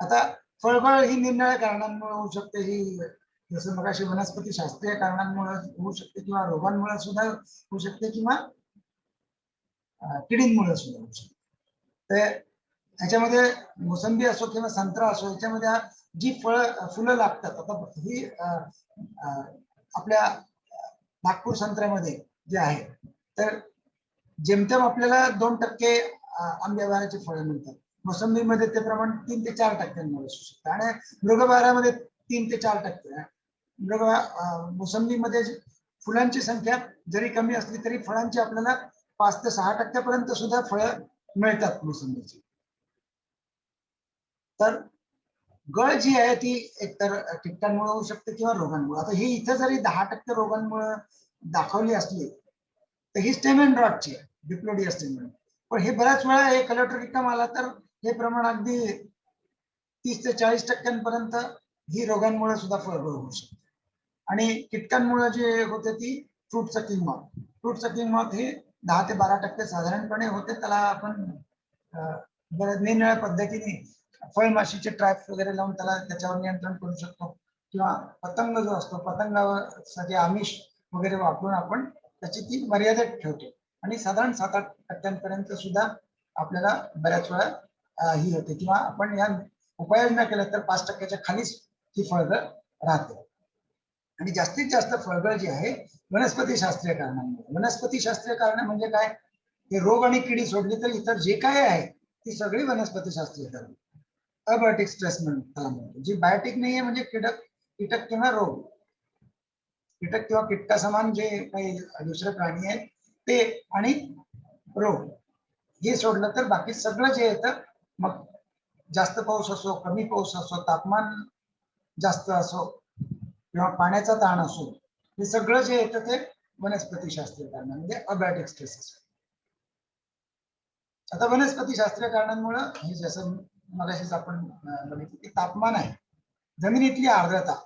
आता फळफळ ही निरनिराळ्या कारणांमुळे होऊ शकते ही जसं मगाशी वनस्पती शास्त्रीय कारणांमुळे होऊ शकते किंवा रोगांमुळे सुद्धा होऊ शकते किंवा किडींमुळे सुद्धा होऊ शकते. तर ह्याच्यामध्ये मोसंबी असो किंवा संत्रा असो याच्यामध्ये जी फळ फुलं लागतात आता ही आपल्या नागपूर संत्र्यामध्ये जे आहे तर जेमतेम आपल्याला दोन टक्के आंब्याबाराची फळं मिळतात. मोसंबीमध्ये ते प्रमाण तीन ते चार टक्क्यांमध्ये असू शकतं. आणि मृगबारामध्ये तीन ते चार टक्के. मृग मोसंबीमध्ये फुलांची संख्या जरी कमी असली तरी फळांची आपल्याला पाच ते सहा टक्क्यापर्यंत सुद्धा फळं मिळतात मोसंबीची. तर गळ जी आहे ती एकतर टिकटांमुळे होऊ शकते किंवा रोगांमुळे. आता ही इथं जरी दहा टक्के रोगांमुळे दाखवली असली तर ही स्टेमेन रॉटची आहे. Diplodia stem end. पण हे बऱ्याच वेळा हे कलेक्टर रिकाम आला तर हे प्रमाण अगदी तीस ते चाळीस टक्क्यांपर्यंत ही रोगांमुळे सुद्धा फळबळ होऊ शकते. आणि कीटकांमुळे जे होते ती fruit sucking moth fruit sucking moth हे दहा ते बारा टक्के साधारणपणे होते. त्याला आपण अं, निरनिळ्या पद्धतीने फळमाशीचे ट्रॅप वगैरे लावून त्याला त्याच्यावर नियंत्रण करू शकतो. किंवा पतंग जो असतो पतंगावर सगळे आमिष वगैरे वापरून आपण त्याची ती मर्यादित ठेवतो. आणि साधारण सात आठ टक्क्यांपर्यंत सुद्धा आपल्याला बऱ्याच वेळा ही होते. किंवा आपण या उपाययोजना केल्या तर पाच टक्क्याच्या खालीच ही फळगळ राहते. आणि जास्तीत जास्त फळगळ जी आहे वनस्पती शास्त्रीय कारणांमुळे. वनस्पती शास्त्रीय कारण म्हणजे काय? हे रोग आणि किडी सोडली तर इतर जे काय आहे ती सगळी वनस्पती शास्त्रीय कारण. अबायोटिक स्ट्रेस त्याला म्हणतो जी बायोटिक नाहीये म्हणजे कीटक कीटक किंवा रोग. कीटक किंवा किटका समान जे काही दुसरे प्राणी आहेत ते आणि रोग. हे सोडलं तर बाकी सगळं जे येतं मग जास्त पाऊस असो कमी पाऊस असो तापमान जास्त असो किंवा पाण्याचा ताण असो हे सगळं जे येतं ते वनस्पती शास्त्रीय कारणांमध्ये अबॅटिक स्ट्रेस असतो आता वनस्पती शास्त्रीय कारणांमुळे हे जसं मगाशीच आपण बघितलं की तापमान आहे. जमिनीतली आर्द्रता.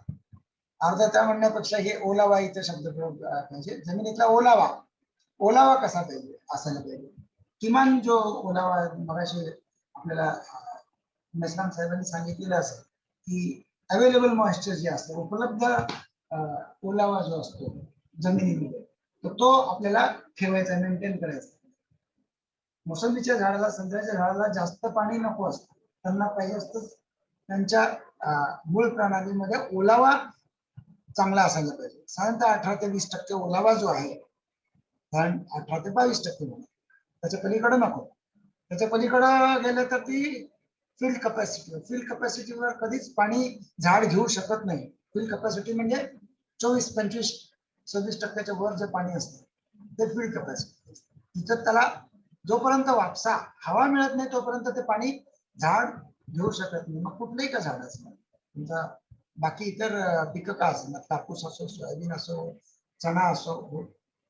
आर्द्रता म्हणण्यापेक्षा हे ओलावा इथं शब्द प्रयोग पाहिजे. जमिनीतला ओलावा. ओलावा कसा पाहिजे? असायला पाहिजे. किमान जो ओलावा मगाशी आपल्याला मेसराम साहेबांनी सांगितलेलं असेल की अवेलेबल मॉइश्चर जे असतं उपलब्ध ओलावा जो असतो जमिनीमध्ये तर तो आपल्याला ठेवायचा मेंटेन करायचा. मोसंबीच्या झाडाला संत्र्याच्या झाडाला जास्त पाणी नको असतं. त्यांना पाहिजे असतं त्यांच्या मूळ प्रणालीमध्ये ओलावा चांगला असायला पाहिजे. साधारणतः अठरा ते वीस टक्के ओलावा जो आहे कारण अठरा ते बावीस टक्के म्हणून त्याच्या पलीकडे नको. त्याच्या पलीकडं गेलं तर ती फील्ड कपॅसिटी फील्ड कपॅसिटीवर कधीच पाणी झाड घेऊ शकत नाही. फील्ड कपॅसिटी म्हणजे चोवीस पंचवीस सव्वीस टक्क्याच्या वर जे पाणी असतं ते फील्ड कपॅसिटी तिथं त्याला जोपर्यंत वापसा हवा मिळत नाही तोपर्यंत ते पाणी झाड घेऊ शकत नाही. मग कुठलंही का झाड असणार तुमचा बाकी इतर पिकं का असणार कापूस असो सोयाबीन असो चणा असो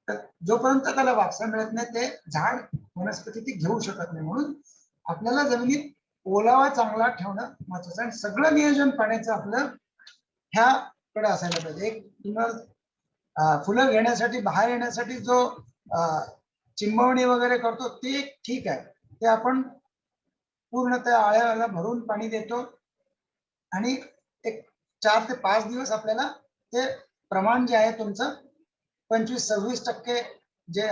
तर जोपर्यंत त्याला वापसा मिळत नाही ते झाड वनस्पती ती घेऊ शकत नाही. म्हणून आपल्याला जमिनीत ओलावा चांगला ठेवणं महत्वाचं आहे. आणि सगळं नियोजन पाण्याचं आपलं ह्याकडे असायला पाहिजे. एक तुम्हाला फुलं घेण्यासाठी बाहेर येण्यासाठी जो चिंबवणी वगैरे करतो ते ठीक आहे. ते आपण पूर्ण त्या आळ्याला भरून पाणी देतो. आणि एक चार ते पाच दिवस आपल्याला ते प्रमाण जे आहे तुमचं पंचवीस सव्वीस टक्के जे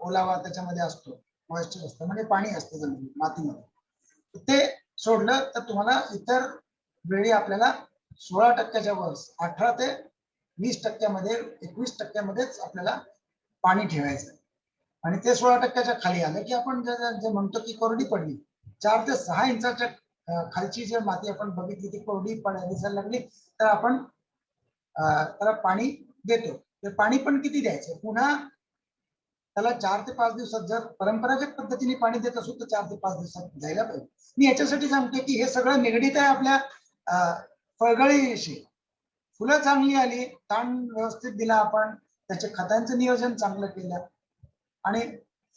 ओलावा त्याच्यामध्ये असतो मॉइश्चर असतं म्हणजे पाणी असतं जमिनीत मातीमध्ये ते सोडलं तर तुम्हाला इतर वेळी आपल्याला सोळा टक्क्याच्या वर अठरा ते वीस टक्क्यामध्ये एकवीस टक्क्यामध्येच आपल्याला पाणी ठेवायचं आहे. आणि ते सोळा टक्क्याच्या खाली आलं की आपण जे म्हणतो की कोरडी पडली चार ते सहा इंचाच्या खालची जी माती आपण बघितली ती कोरडी पड दिसायला लागली तर आपण त्याला पाणी देतो तर पाणी पण किती द्यायचं? पुन्हा त्याला चार ते पाच दिवसात जर परंपरागत पद्धतीने पाणी देत असू तर चार ते पाच दिवसात जायला पाहिजे. मी याच्यासाठी सांगतो की हे सगळं निगडीत आहे आपल्या फळगळीशी फुलं चांगली आली ताण व्यवस्थित दिला आपण त्याचे खतांचं नियोजन चांगलं केलं आणि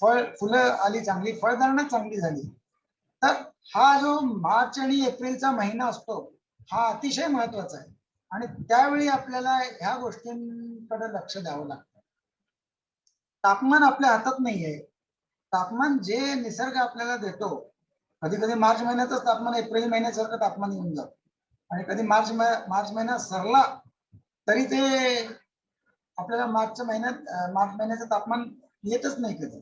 फळ फुलं आली चांगली फळधारणा चांगली झाली तर हा जो मार्च आणि एप्रिलचा महिना असतो हा अतिशय महत्त्वाचा आहे. आणि त्यावेळी आपल्याला ह्या गोष्टींकडे लक्ष द्यावं लागतं. तापमान आपल्या हातात नाहीये. तापमान जे निसर्ग आपल्याला देतो कधी कधी मार्च महिन्यातच तापमान एप्रिल महिन्यासारखं तापमान येऊन जातं. आणि कधी मार्च मार्च महिना सरला तरी ते आपल्याला मार्चच्या महिन्यात मार्च महिन्याचं तापमान येतच नाही कधी.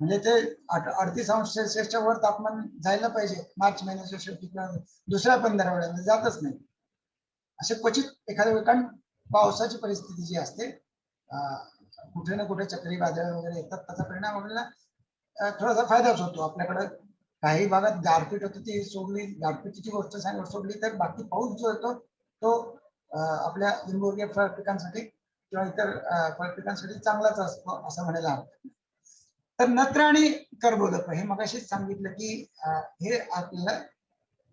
म्हणजे ते अडतीस अंश सेल्सिअसच्या वर तापमान जायला पाहिजे. मार्च महिन्याच्या शेवटी किंवा दुसऱ्या पंधरवड्यामध्ये जातच नाही. असे क्वचित एखाद्या वेळी कारण पावसाची परिस्थिती जी असते कुठे ना कुठे चक्रीवादळ वगैरे येतात त्याचा परिणाम आपल्याला थोडासा फायदाच होतो. आपल्याकडे काही भागात गारपीट होती ती सोडली गारपीटची गोष्ट सांग सोडली तर बाकी पाऊस जो येतो तो आपल्या लिंबूर्गीय फळ पिकांसाठी किंवा इतर फळ पिकांसाठी चांगलाच असतो असं म्हणायला हवं तर नत्र आणि कर्बोदक हे मगाशीच सांगितलं की हे आपल्याला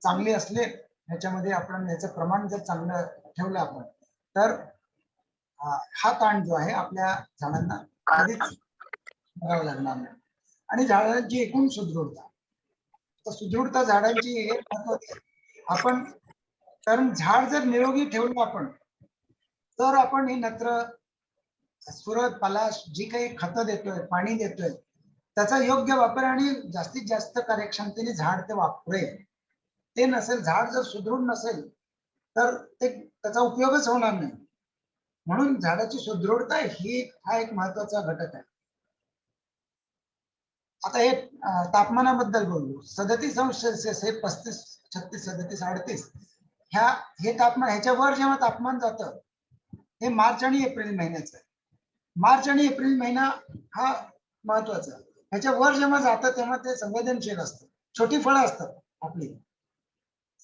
चांगले असले ह्याच्यामध्ये आपण याचं प्रमाण जर चांगलं ठेवलं आपण तर हा ताण जो आहे आपल्या झाडांना कधीच करावा लागणार नाही. आणि झाडांची एकूण सुदृढता तर सुदृढता झाडांची हे महत्वाची आपण कारण झाड जर निरोगी ठेवलं आपण तर आपण हे नत्र सुरत पलाश जी काही खतं देतोय पाणी देतोय त्याचा योग्य वापर आणि जास्तीत जास्त कार्यक्षमतेने झाड ते वापरेल. ते नसेल झाड जर सुदृढ नसेल तर ते त्याचा उपयोगच होणार नाही. म्हणून झाडाची सुदृढता ही हा एक महत्त्वाचा घटक आहे. आता हे तापमानाबद्दल बोलू. सदतीस अंश सेल्सिअस हे पस्तीस छत्तीस सदतीस अडतीस ह्या हे तापमान ह्याच्यावर जेव्हा तापमान जातं हे मार्च आणि एप्रिल महिन्याचं आहे. मार्च आणि एप्रिल महिना हा महत्त्वाचा आहे. ह्याच्या वर जेव्हा जातं तेव्हा ते संवेदनशील असतं. छोटी फळं असतात आपली.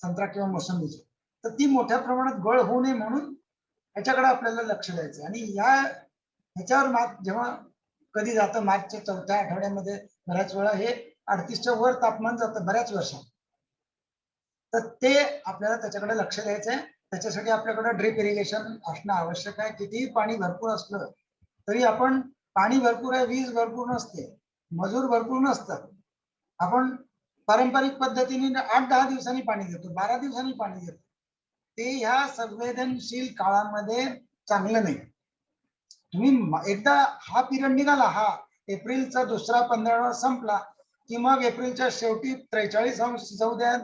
संत्रा किंवा मोसंबीची तर ती मोठ्या प्रमाणात गळ होऊ नये म्हणून ह्याच्याकडे आपल्याला लक्ष द्यायचं आणि या ह्याच्यावर मात जेव्हा कधी जातं मार्चच्या चौथ्या आठवड्यामध्ये बऱ्याच वेळा हे अडतीसच्या वर तापमान जातं बऱ्याच वर्षात. तर ते आपल्याला त्याच्याकडे लक्ष द्यायचं आहे त्याच्यासाठी आपल्याकडे ड्रिप इरिगेशन असणं आवश्यक आहे. कितीही पाणी भरपूर असलं तरी आपण पाणी भरपूर आहे वीज भरपूर नसते मजूर भरपूर नसतात. आपण पारंपरिक पद्धतीने आठ दहा दिवसांनी पाणी देतो बारा दिवसांनी पाणी देतो. ते ह्या संवेदनशील काळामध्ये चांगलं नाही. तुम्ही एकदा हा पिरियड निघाला हा एप्रिलचा दुसरा पंधरावा संपला की मग एप्रिलच्या शेवटी त्रेचाळीस अंश जाऊ द्यात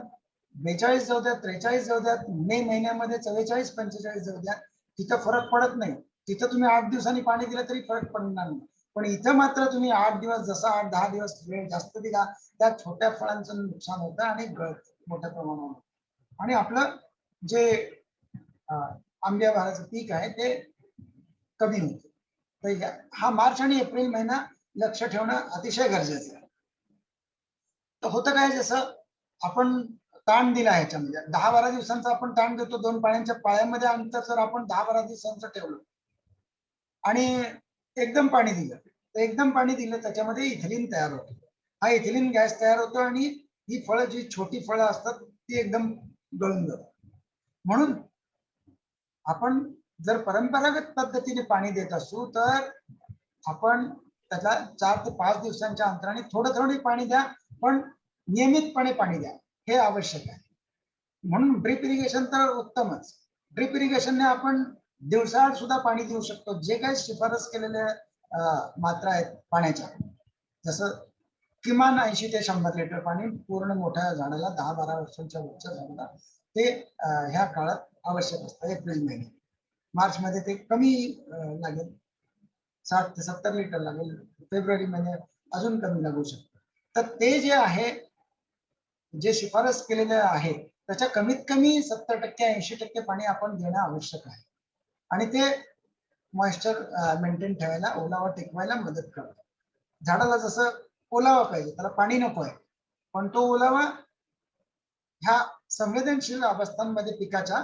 बेचाळीस जाऊ द्यात त्रेचाळीस जाऊ द्यात मे महिन्यामध्ये चव्वेचाळीस पंचेचाळीस जाऊ द्या तिथं फरक पडत नाही. तिथं तुम्ही आठ दिवसांनी पाणी दिलं तरी फरक पडणार नाही. पण इथं मात्र तुम्ही आठ दिवस जसा आठ दहा दिवस वेळ जास्त दिला त्या छोट्या फळांचं नुकसान होतं आणि गळत मोठ्या प्रमाणावर आणि आपलं जे आंब्या बहाराचं पीक आहे ते कमी होते. तर हा मार्च आणि एप्रिल महिना लक्ष ठेवणं अतिशय गरजेचं आहे. तर होतं काय जसं आपण ताण दिला ह्याच्यामध्ये दहा बारा दिवसांचा आपण ताण देतो दोन पाण्याच्या पाळ्यामध्ये अंतर जर आपण दहा बारा दिवसांचं ठेवलं आणि एकदम पाणी दिलं. तर एकदम पाणी दिलं त्याच्यामध्ये इथिलीन तयार होतो. हा इथिलीन गॅस तयार होतो आणि ही फळं जी छोटी फळं असतात ती एकदम गळून जातात. म्हणून आपण जर परंपरागत पद्धतीने पाणी देत असू तर आपण त्याला चार ते पाच दिवसांच्या अंतराने थोडं थोडे पाणी द्या पण नियमितपणे पाणी द्या. हे आवश्यक आहे. म्हणून ड्रिप इरिगेशन तर उत्तमच. ड्रिप इरिगेशनने आपण दिवसाआड सुद्धा पाणी देऊ शकतो. जे काही शिफारस केलेल्या मात्रा आहेत पाण्याच्या. जसं किमान ऐंशी ते शंभर लिटर पाणी पूर्ण मोठ्या झाडाला दहा बारा वर्षांच्या वरच्या झाडाला ते ह्या काळात आवश्यक असतं एप्रिल महिने मार्च मध्ये ते कमी लागेल. साठ ते सत्तर लिटर लागेल. फेब्रुवारी महिन्यात अजून कमी लागू शकतं. तर ते जे आहे जे शिफारस केलेले आहे त्याच्या कमीत कमी सत्तर टक्के ऐंशी टक्के पाणी आपण देणं आवश्यक आहे. आणि ते मॉइश्चर मेंटेन ठेवायला ओलावा टिकवायला मदत करतात झाडाला जसं ओलावा पाहिजे त्याला पाणी नको आहे. पण तो ओलावा ह्या संवेदनशील अवस्थांमध्ये पिकाच्या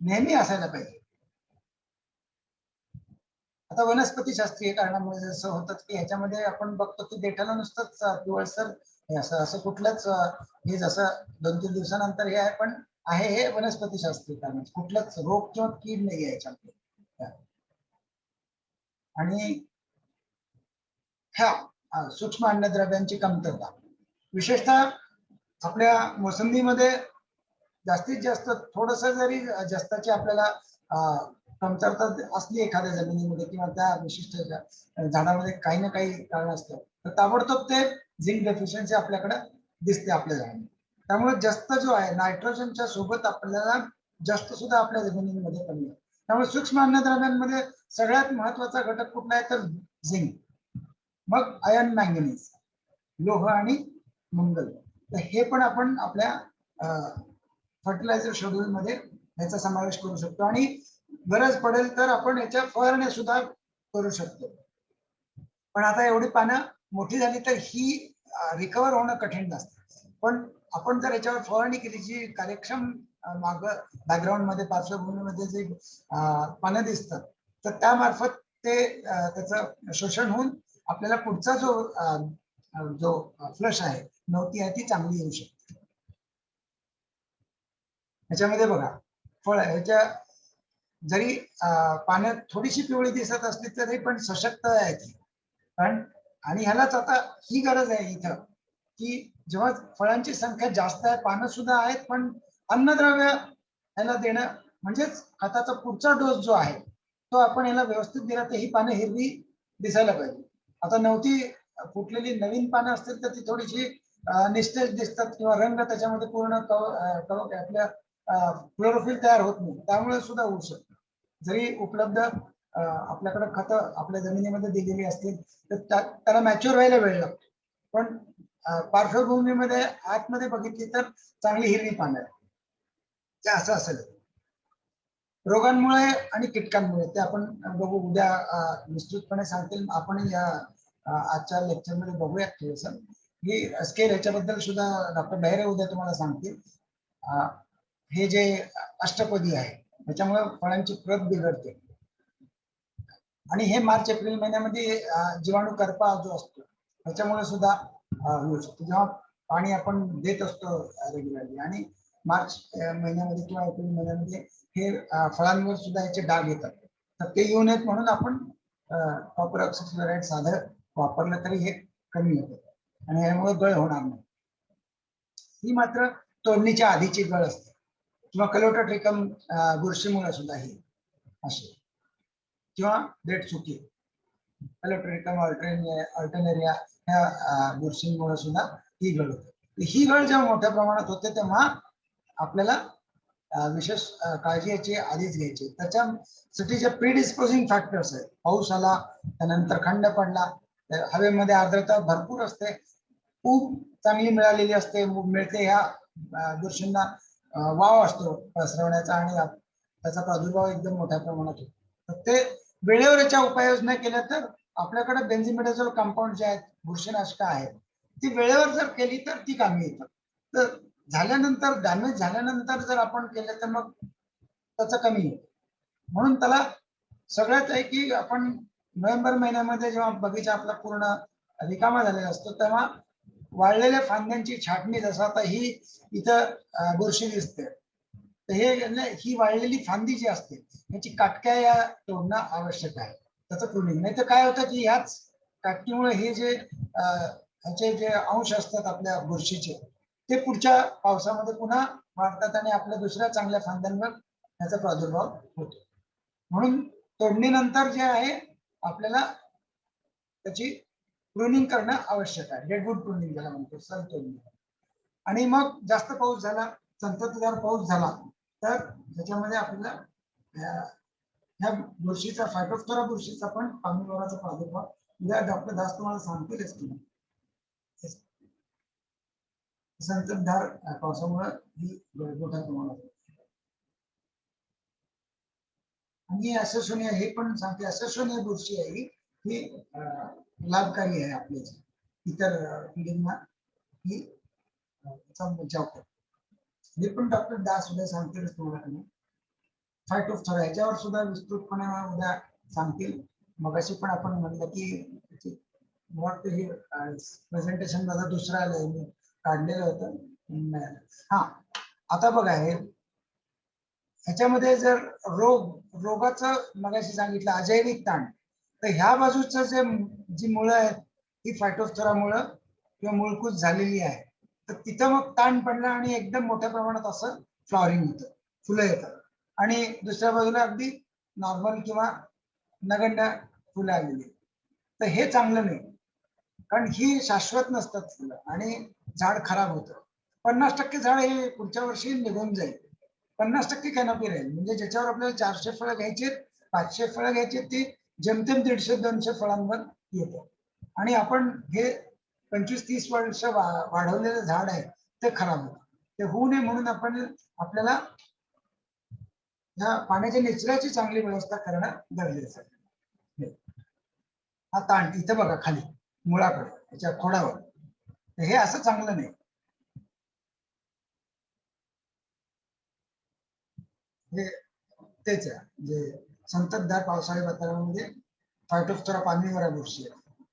नेहमी असायला पाहिजे. आता वनस्पती शास्त्रीय कारणामुळे जसं होतं की ह्याच्यामध्ये आपण बघतो की देठाला नुसतंच पिवळसर हे असं असं कुठलंच हे जसं दोन तीन दिवसानंतर हे आहे पण आहे हे वनस्पती शास्त्रीय कारण कुठलंच रोग किंवा कीड नाही याच्यामध्ये. आणि ह्या सूक्ष्म अन्नद्रव्यांची कमतरता. विशेषतः आपल्या मोसंबीमध्ये जास्तीत जास्त थोडस जरी जास्ताची आपल्याला कमतरता असली एखाद्या जमिनीमध्ये किंवा त्या विशिष्ट झाडामध्ये काही ना काही कारण असतं तर ताबडतोब ते झिंक डेफिशियन्सी आपल्याकडे दिसते आपल्या झाडांना त्यामुळे जास्त जो आहे नायट्रोजनच्या सोबत आपल्याला जास्त सुद्धा आपल्या जमिनीमध्ये कमी आहे त्यामुळे सूक्ष्म अन्नद्रव्यांमध्ये सगळ्यात महत्त्वाचा घटक कुठला आहे तर झिंक. मग आयन मॅंगनीज लोह आणि मंगल. तर हे पण आपण आपल्या फर्टिलायझर शेड्यूल मध्ये याचा समावेश करू शकतो. आणि गरज पडेल तर आपण याच्या फवारण्या सुद्धा करू शकतो. पण आता एवढी पानं मोठी झाली तर ही रिकवर होणं कठीण नसतं पण आपण जर याच्यावर फवारणी केली जी कार्यक्षम माग बॅकग्राऊंडमध्ये पार्श्वभूमीमध्ये जे अं, पानं दिसतात. तर त्यामार्फत ते त्याच त्याचं शोषण होऊन आपल्याला पुढचा जो जो फ्लश आहे नव्हती आहे ती चांगली येऊ शकते. ह्याच्यामध्ये बघा फळ ह्याच्या जरी पाण्यात थोडीशी पिवळी दिसत असली तरी पण सशक्त आहे ती. कारण आणि ह्यालाच आता ही गरज आहे इथं की जेव्हा फळांची संख्या जास्त आहे पानं सुद्धा आहेत पण अन्नद्रव्य याला देणं म्हणजेच खताचा पुढचा डोस जो आहे तो आपण याला व्यवस्थित दिला तर ही पानं हिरवी दिसायला पाहिजे. आता नव्हती फुटलेली नवीन पानं असतील तर ती थोडीशी निस्तेज दिसतात किंवा रंग त्याच्यामध्ये पूर्ण कव आपल्या क्लोरोफिल तयार होत नाही. त्यामुळे सुद्धा होऊ शकतं. जरी उपलब्ध आपल्याकडे खतं आपल्या जमिनीमध्ये दिलेली असतील तर त्या- त्याला मॅच्युअर व्हायला वेळ लागतो. पण पार्श्वभूमीमध्ये आतमध्ये बघितली तर चांगली हिरवी पानं आहे ते असं असेल. रोगांमुळे आणि कीटकांमुळे ते आपण बघू. उद्या विस्तृतपणे सांगतील. आपण या आजच्या लेक्चरमध्ये बघूयात थोडस. ही स्केल ह्याच्याबद्दल सुद्धा डॉक्टर बहिरे उद्या तुम्हाला सांगतील. हे जे अष्टपदी आहे त्याच्यामुळे फळांची प्रत बिघडते. आणि हे मार्च एप्रिल महिन्यामध्ये जीवाणू करपा जो असतो त्याच्यामुळे सुद्धा होऊ शकतो. जेव्हा पाणी आपण देत असतो रेग्युलरली आणि मार्च महिन्यामध्ये किंवा एप्रिल महिन्यामध्ये हे फळांवर सुद्धा याचे डाग येतात. तर ते येऊ नयेत म्हणून आपण कॉपर ऑक्सिक्लोराईड साधं वापरलं तरी हे कमी होतं. आणि यामुळे गळ होणार नाही. ही मात्र तोडणीच्या आधीची गळ असते. किंवा कलोटोट्रिकम बुरशीमुळे सुद्धा ही अशी किंवा देट चुकी कलोट्रिकम ऑल्टरेनिया ऑल्टनेरिया ह्या बुरशींमुळे सुद्धा ही गळ होते. ही गळ जेव्हा मोठ्या प्रमाणात होते तेव्हा आपल्याला विशेष काळजी याची आधीच घ्यायची. त्याच्यासाठी जे प्रिडिस्पोजिंग फॅक्टर्स आहेत. पाऊस आला त्यानंतर खंड पडला हवेमध्ये आर्द्रता भरपूर असते. ऊब चांगली मिळालेली असते ऊब मिळते ह्या बुरशींना वाव असतो पसरवण्याचा आणि त्याचा प्रादुर्भाव एकदम मोठ्या प्रमाणात होतो. तर ते वेळेवर याच्या उपाययोजना केल्या तर आपल्याकडे बेन्झिमिडाझोल कंपाऊंड जे आहेत बुरशीनाशक आहेत ती वेळेवर जर केली तर ती कामी येतात. तर झाल्यानंतर डॅमेज झाल्यानंतर जर आपण केलं तर मग त्याचं कमी होतं म्हणून त्याला सगळ्यात आहे की आपण नोव्हेंबर महिन्यामध्ये जेव्हा बगीचा आपला पूर्ण रिकामा झालेला असतो तेव्हा वाळलेल्या फांद्यांची छाटणी जसं आता ही इथं बुरशी दिसते. तर हे ही वाळलेली फांदी जी असते याची काटक्या या तोडणं आवश्यक आहे. त्याचं प्रुनिंग नाही तर काय होतं की ह्याच काटकीमुळे हे जे ह्याचे जे अंश असतात आपल्या बुरशीचे ते पुढच्या पावसामध्ये पुन्हा वाढतात आणि आपल्या दुसऱ्या चांगल्या फांद्यांवर त्याचा प्रादुर्भाव होतो. म्हणून तोडणीनंतर जे आहे आपल्याला त्याची प्रुनिंग करणं आवश्यक आहे. डेडवूड प्रुनिंग ज्याला म्हणतो सन तोडणी. आणि मग जास्त पाऊस झाला संततधार पाऊस झाला तर त्याच्यामध्ये आपल्याला ह्या बुरशीचा फायटोफ्थोरा बुरशीचा पण पाणी प्रादुर्भाव. उद्या डॉक्टर दास तुम्हाला सांगतीलच की संततधार पावसामुळे ही मोठ्या प्रमाणात आणि असोशोनिया हे पण सांगते असोशोनिया बुरशी आहे ही लाभकारी आहे आपल्या इतर पिढींना ही बचाव करते. हे पण डॉक्टर दास उद्या सांगतीलच तुम्हाला की फायटोफ्थोरा याच्यावर सुद्धा विस्तृतपणे उद्या सांगतील. मगाशी पण आपण म्हणलं की मला वाटतं हे प्रेझेंटेशन माझा दुसरा आलाय. मी काढलेलं होतं. हा आता बघा हे ह्याच्यामध्ये जर रोग रोगाचं मगाशी सांगितलं अजैविक ताण तर ह्या बाजूचं जे जी मुळं आहेत ही फायटोस्थोरा मुळं किंवा मुळकूच झालेली आहे तर तिथं मग ताण पडला आणि एकदम मोठ्या प्रमाणात असं फ्लॉवरिंग होतं फुलं येतात आणि दुसऱ्या बाजूला अगदी नॉर्मल किंवा नगंड फुलं आलेली. तर हे चांगलं नाही कारण ही शाश्वत नसतात फुलं आणि झाड खराब होतं. पन्नास टक्के झाड हे पुढच्या वर्षी निघून जाईल. पन्नास टक्के कॅनॉपी राहील. म्हणजे ज्याच्यावर आपल्याला चारशे फळं घ्यायची पाचशे फळं घ्यायची ती जेमतेम दीडशे दोनशे फळांवर येतं. आणि आपण हे पंचवीस तीस वर्ष वाढवलेलं झाड आहे ते खराब होतं. ते होऊ नये म्हणून आपण आपल्याला ह्या पाण्याच्या निचऱ्याची चांगली व्यवस्था करणं गरजेचं आहे. हा ताण इथं बघा खाली मुळाकडे त्याच्या खोडावर. हे असं चांगलं नाही. हे तेच आहे. म्हणजे संततधार पावसाळी वातावरणामध्ये फायटोफथोरा पाणीवर बुरशी आहे.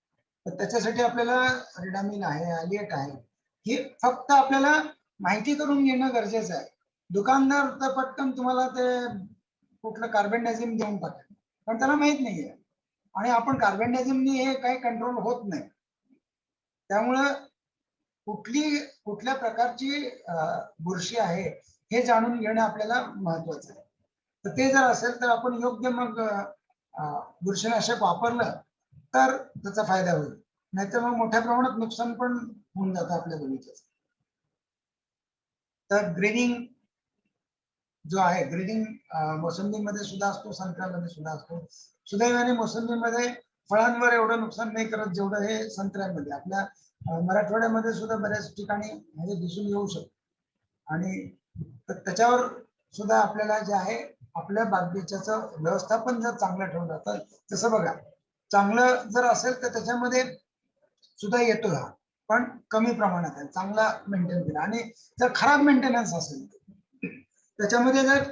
तर त्याच्यासाठी आपल्याला रिडामिन आहे आलिएट आहे. हे फक्त आपल्याला माहिती करून घेणं गरजेचं आहे. दुकानदार तर पटकन तुम्हाला ते कुठलं कार्बेंडाझिम देऊन टाकेल. पण त्याला माहीत नाहीये. आणि आपण कार्बेंडाझिमनी हे काही कंट्रोल होत नाही. त्यामुळं कुठली कुठल्या प्रकारची बुरशी आहे हे जाणून घेणं आपल्याला महत्वाचं आहे. तर ते जर असेल तर आपण योग्य मग बुरशीनाशक वापरलं तर त्याचा फायदा होईल. नाहीतर मग मोठ्या प्रमाणात नुकसान पण होऊन जातं आपल्या बगीच्याचं तर ग्रेडिंग जो आहे ग्रेडिंग मोसंबीमध्ये सुद्धा असतो संत्र्यामध्ये सुद्धा असतो. सुदैवाने मोसंबीमध्ये फळांवर एवढं नुकसान नाही करत जेवढं हे संत्र्यामध्ये. आपल्या मराठवाड्यामध्ये सुद्धा बऱ्याच ठिकाणी म्हणजे दिसून येऊ शकतो. आणि तर त्याच्यावर सुद्धा आपल्याला जे आहे आपल्या बागबगीच्याचं व्यवस्थापन जर चांगलं ठेवलं तर जसं बघा चांगलं जर असेल तर त्याच्यामध्ये सुद्धा येतो हा पण कमी प्रमाणात आहे चांगला मेंटेन केला. आणि जर खराब मेंटेनन्स असेल त्याच्यामध्ये जर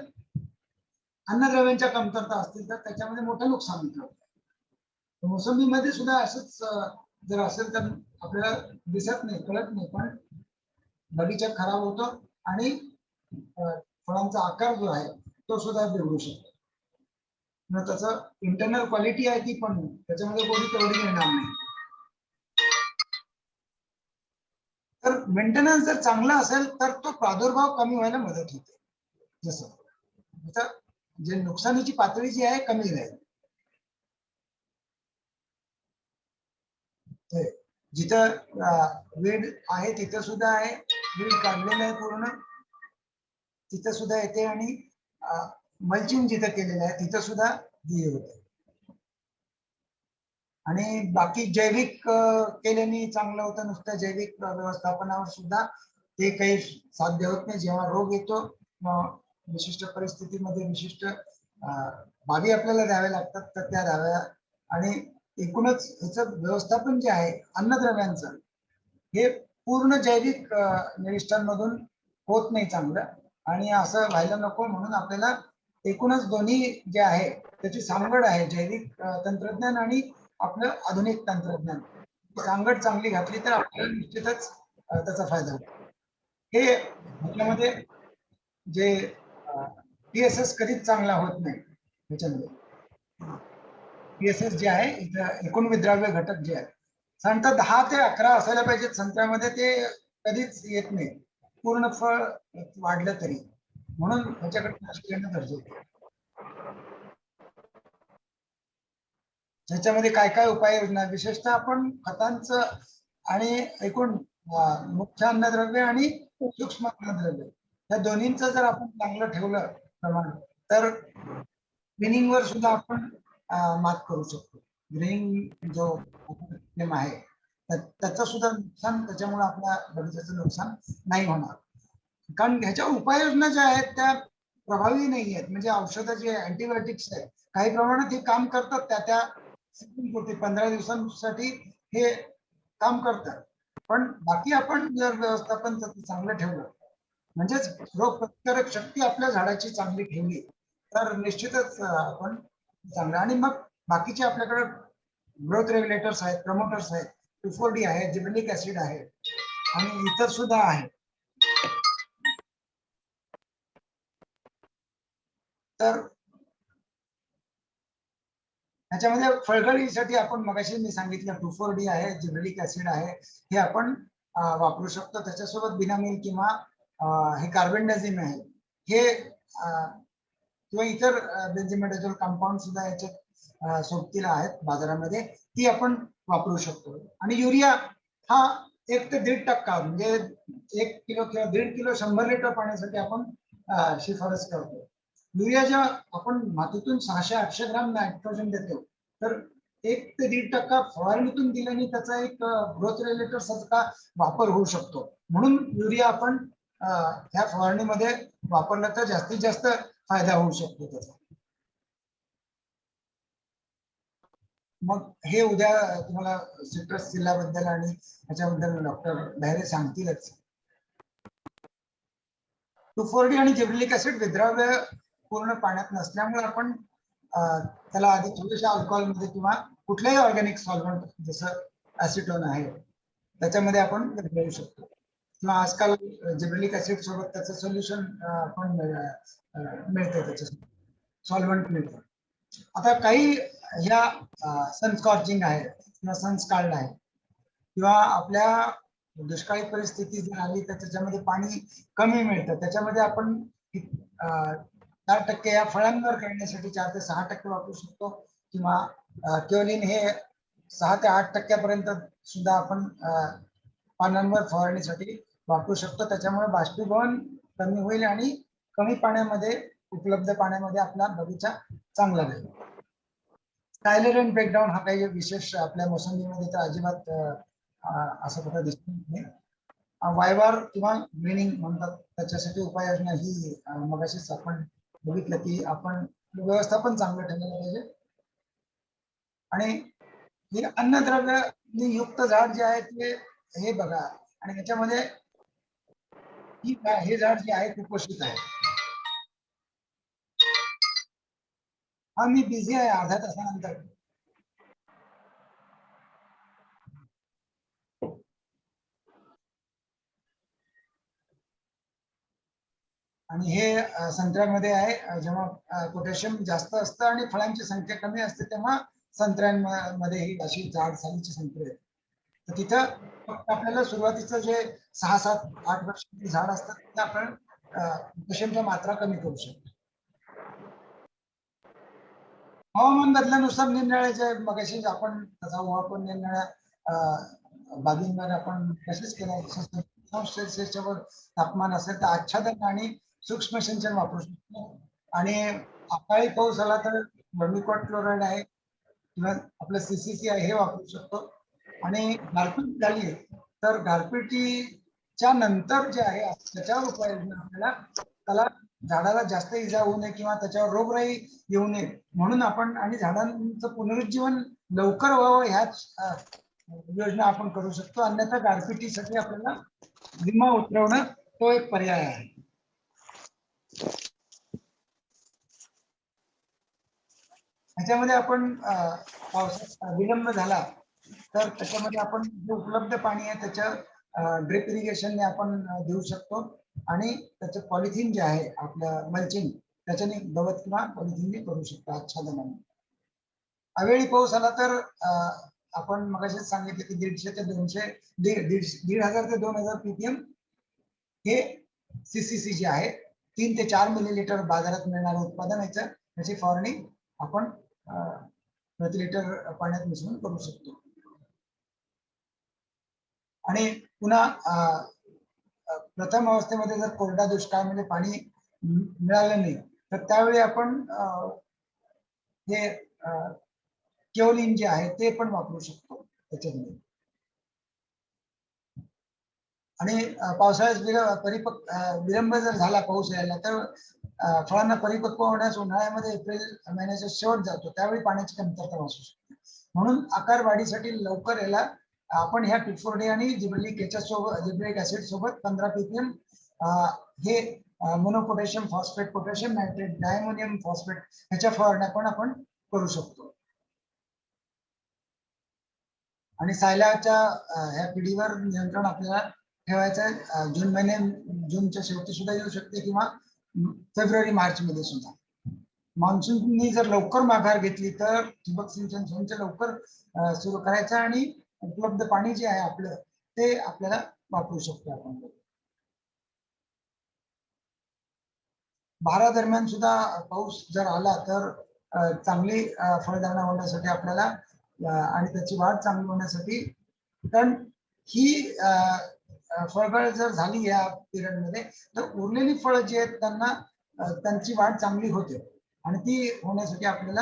अन्नद्रव्यांच्या कमतरता असतील तर त्याच्यामध्ये मोठं नुकसान होतं. मोसंबीमध्ये सुद्धा असंच जर असेल तर आपल्याला दिसत नाही कळत नाही. पण बगीचा खराब होतो आणि फळांचा आकार जो आहे तो सुद्धा बिघडू शकतो. मग त्याचं इंटरनल क्वालिटी आहे ती पण त्याच्यामध्ये कोणी तेवढी येणार नाही. तर मेंटेनन्स जर चांगला असेल तर तो प्रादुर्भाव कमी व्हायला मदत होते. जसं जे नुकसानीची पातळी जी आहे कमी राहील. जिथं अं, वीड आहे तिथं सुद्धा आहे. वीड काढलेलं आहे पूर्ण. तिथं सुद्धा येते आणि मल्चिंग जिथं केलेलं आहे तिथं सुद्धा हे होते. आणि बाकी जैविक केल्याने चांगलं होतं नुसतं जैविक व्यवस्थापनावर सुद्धा ते काही साध्य होत नाही. जेव्हा रोग येतो विशिष्ट परिस्थितीमध्ये विशिष्ट बाबी आपल्याला द्याव्या लागतात तर त्या द्याव्या. आणि एकूणच ह्याचं व्यवस्थापन जे आहे अन्नद्रव्यांचं हे पूर्ण जैविक निविष्ठांमधून होत नाही चांगलं. आणि असं व्हायला नको म्हणून आपल्याला एकूणच दोन्ही जे आहे त्याची सांगड आहे जैविक तंत्रज्ञान आणि आपलं आधुनिक तंत्रज्ञान. सांगड चांगली घातली तर आपल्याला निश्चितच त्याचा फायदा होतो. हे आपल्यामध्ये जे पी एस एस कधीच चांगला होत नाही ह्याच्यामध्ये. पीएसएस जे आहे इथं एकूण विद्राव्य घटक जे आहे साधारणतः दहा ते अकरा असायला पाहिजेत संत्र्यामध्ये ते कधीच येत नाही. पूर्ण फळ वाढलं तरी. म्हणून ह्याच्याकडे लक्ष देणं गरजेचं आहे. त्याच्यामध्ये काय काय उपाययोजना विशेषतः आपण खतांचं आणि एकूण मुख्य अन्नद्रव्य आणि सूक्ष्म अन्नद्रव्य. या दोन्हींचं जर आपण चांगलं ठेवलं प्रमाण तर ग्रीनिंग सुद्धा आपण मात करू शकतो. ग्रीनिंग जो problem आहे त्याचं सुद्धा नुकसान त्याच्यामुळे आपल्या बगीच्याचं नुकसान नाही होणार. कारण ह्याच्या उपाययोजना ज्या आहेत त्या प्रभावी नाही आहेत. म्हणजे औषधं जे अँटीबायोटिक्स आहेत काही प्रमाणात हे काम करतात त्या त्या पंधरा दिवसांसाठी हे काम करतात. पण बाकी आपण जर व्यवस्थापन चांगलं ठेवलं म्हणजेच रोग प्रतिकारक शक्ती आपल्या झाडाची चांगली ठेवली तर निश्चितच आपण चांगलं. आणि मग बाकीचे आपल्याकडे ग्रोथ रेग्युलेटर्स आहेत प्रमोटर्स आहेत टुफोर डी आहे जिबलिक ऍसिड आहे आणि इतर सुद्धा आहे तर ह्याच्यामध्ये फळगळीसाठी आपण मगाशी मी सांगितलं टुफोर डी आहे जिबलिक ऍसिड आहे हे आपण वापरू शकतो. त्याच्यासोबत बिनामिल किंवा हे हे कार्बनडाझिम आहे. हे किंवा इतर बेन्झिमेटाझोल कंपाऊंड सुद्धा याच्यात सोबतीला आहेत बाजारामध्ये ती आपण वापरू शकतो. आणि युरिया हा एक ते दीड टक्का म्हणजे एक किलो किंवा दीड किलो शंभर लिटर पाण्यासाठी आपण शिफारस करतो. युरिया जेव्हा आपण मातीतून सहाशे आठशे ग्राम नायट्रोजन देतो तर एक ते दीड टक्का फवारणीतून दिल्याने त्याचा एक ग्रोथ रिलेटेड सारखा वापर होऊ शकतो. म्हणून युरिया आपण ह्या फवारणीमध्ये वापरला तर जास्तीत जास्त फायदा होऊ शकतो त्याचा. मग हे उद्या तुम्हाला सिट्रस जिल्ह्याबद्दल आणि त्याच्याबद्दल डॉक्टर बहिरे सांगतीलच. टू फोर डी आणि जेब्रिलिक ऍसिड विद्राव्य पूर्ण पाण्यात नसल्यामुळे आपण त्याला आधी थोड्याशा अल्कोहोलमध्ये किंवा कुठल्याही ऑर्गॅनिक सॉल्व्हंट जसं ऍसिटोन आहे त्याच्यामध्ये आपण घेऊ शकतो. किंवा आजकाल जेब्रिलिक ऍसिड सोबत त्याचं सोल्युशन आपण मिळतं त्याच्यासाठी सॉल्व्हंट मिळतं आता काही ह्या सनस्कॉर्चिंग आहे किंवा सनस्काल्ड आहे किंवा आपल्या दुष्काळी परिस्थिती जर आली तर त्याच्यामध्ये पाणी कमी मिळतं. त्याच्यामध्ये आपण चार टक्के या फळांवर करण्यासाठी चार ते सहा टक्के वापरू शकतो किंवा क्योलिन हे सहा ते आठ टक्क्यापर्यंत सुद्धा आपण पानांवर फवारणीसाठी वापरू शकतो. त्याच्यामुळे बाष्पीभवन कमी होईल आणि कमी पाण्यामध्ये उपलब्ध पाण्यामध्ये आपला बगीचा चांगला राहील टायलर अँड ब्रेकडाऊन हा काही विशेष आपल्या मोसंबीमध्ये तर अजिबात असं कुठं दिसत नाही. वायवार किंवा ग्रीनिंग म्हणतात त्याच्यासाठी उपाययोजना ही मगाशीच आपण बघितलं की आपण व्यवस्थापन चांगलं ठेवलं पाहिजे. आणि हे अन्नद्रव्य युक्त झाड जे आहे ते हे बघा. आणि याच्यामध्ये हे झाड जे आहे ते पोषित आहे. हा मी बिझी आहे अर्ध्या तासानंतर. आणि हे संत्र्यामध्ये आहे जेव्हा पोटॅशियम जास्त असतं आणि फळांची संख्या कमी असते तेव्हा संत्र्यांमध्ये ही अशी जाड सालीची संत्री आहेत. तर तिथं फक्त आपल्याला सुरुवातीचं जे सहा सात आठ वर्षाची झाड असतात ते आपण पोटॅशियमच्या मात्रा कमी करू शकतो. हवामान बदलानुसार निरनिळ्याच्या मगाशी आपण त्याचा वापर निरनिराळ्या बाबींवर आपण कसेच केला तापमान असेल तर आच्छादन आणि सूक्ष्म सिंचन वापरू शकतो. आणि अकाळी पाऊस आला तर वर्मिकॉट क्लोराईड आहे किंवा आपलं सीसीसी आहे हे वापरू शकतो. आणि गारपीट झाली तर गारपिटीच्या नंतर जे आहे त्याच्यावर उपाययोजना आपल्याला त्याला झाडाला जास्त इजा होऊ नये किंवा त्याच्यावर रोगराई येऊ नये म्हणून आपण आणि झाडांचं पुनरुज्जीवन लवकर व्हावं ह्याच योजना आपण करू शकतो. अन्यथा गारपिटीसाठी आपल्याला विमा उतरवणं तो एक पर्याय आहे. ह्याच्यामध्ये आपण पावसाचा विलंब झाला तर त्याच्यामध्ये आपण जे उपलब्ध पाणी आहे त्याच्या ड्रिप इरिगेशनने आपण देऊ शकतो. आणि त्याचं पॉलिथिन जे आहे आपलं मल्चिंग त्याच्याने गवत किंवा पॉलिथिनने करू शकतो आच्छादनाने अवेळी पाऊस आला तर आपण मगाशीच सांगितलं की दीडशे ते दोनशे दीड दीड हजार ते दोन हजार पीपीएम हे सीसीसी जे आहे तीन ते चार मिलीलिटर बाजारात मिळणारं उत्पादन याचं त्याची फवारणी आपण प्रति लिटर पाण्यात मिसळून करू शकतो. आणि पुन्हा प्रथम अवस्थेमध्ये जर कोरडा दुष्काळामध्ये म्हणजे पाणी मिळालं नाही तर त्यावेळी आपण हे केवलिन जे आहे ते पण वापरू शकतो त्याच्यामध्ये. आणि पावसाळ्यात परिपक्व विलंब जर झाला पाऊस यायला तर फळांना परिपक्व होण्यास उन्हाळ्यामध्ये एप्रिल महिन्याचा शेवट जातो त्यावेळी पाण्याची कमतरता भासू शकते. म्हणून आकार वाढीसाठी लवकर याला आपण ह्या पिफोर्डी आणि जिब्रिलिक याच्या सोबत ऍसिड सोबत पंधरा पीपीएम हे monopotassium phosphate potassium nitrate diammonium phosphate ह्याच्या फवारण्या पण आपण करू शकतो. आणि सायलाच्या ह्या पिढीवर नियंत्रण आपल्याला ठेवायचं आहे. जून महिने जूनच्या शेवटी सुद्धा येऊ शकते किंवा फेब्रुवारी मार्च मध्ये सुद्धा. मान्सूननी जर लवकर माघार घेतली तर ठिबक सिंचन संच लवकर सुरू करायचं आणि उपलब्ध पाणी जे आहे आपलं ते आपल्याला वापरू शकतो आपण. बारा दरम्यान सुद्धा पाऊस जर आला तर चांगली फळधारणा होण्यासाठी आपल्याला आणि त्याची वाढ चांगली होण्यासाठी कारण ही अं, जर झाली या पिरियडमध्ये तर उरलेली फळं जी आहेत त्यांना त्यांची वाढ चांगली होते. आणि ती होण्यासाठी आपल्याला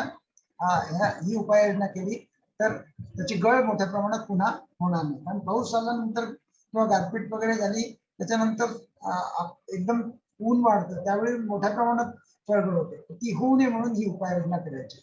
ही उपाययोजना केली तर त्याची गळ मोठ्या प्रमाणात पुन्हा होणार नाही. कारण पाऊस आल्यानंतर किंवा गारपीट वगैरे झाली त्याच्यानंतर एकदम ऊन वाढतं. त्यावेळी मोठ्या प्रमाणात फळगळ होते. ती होऊ नये म्हणून ही उपाययोजना करायची.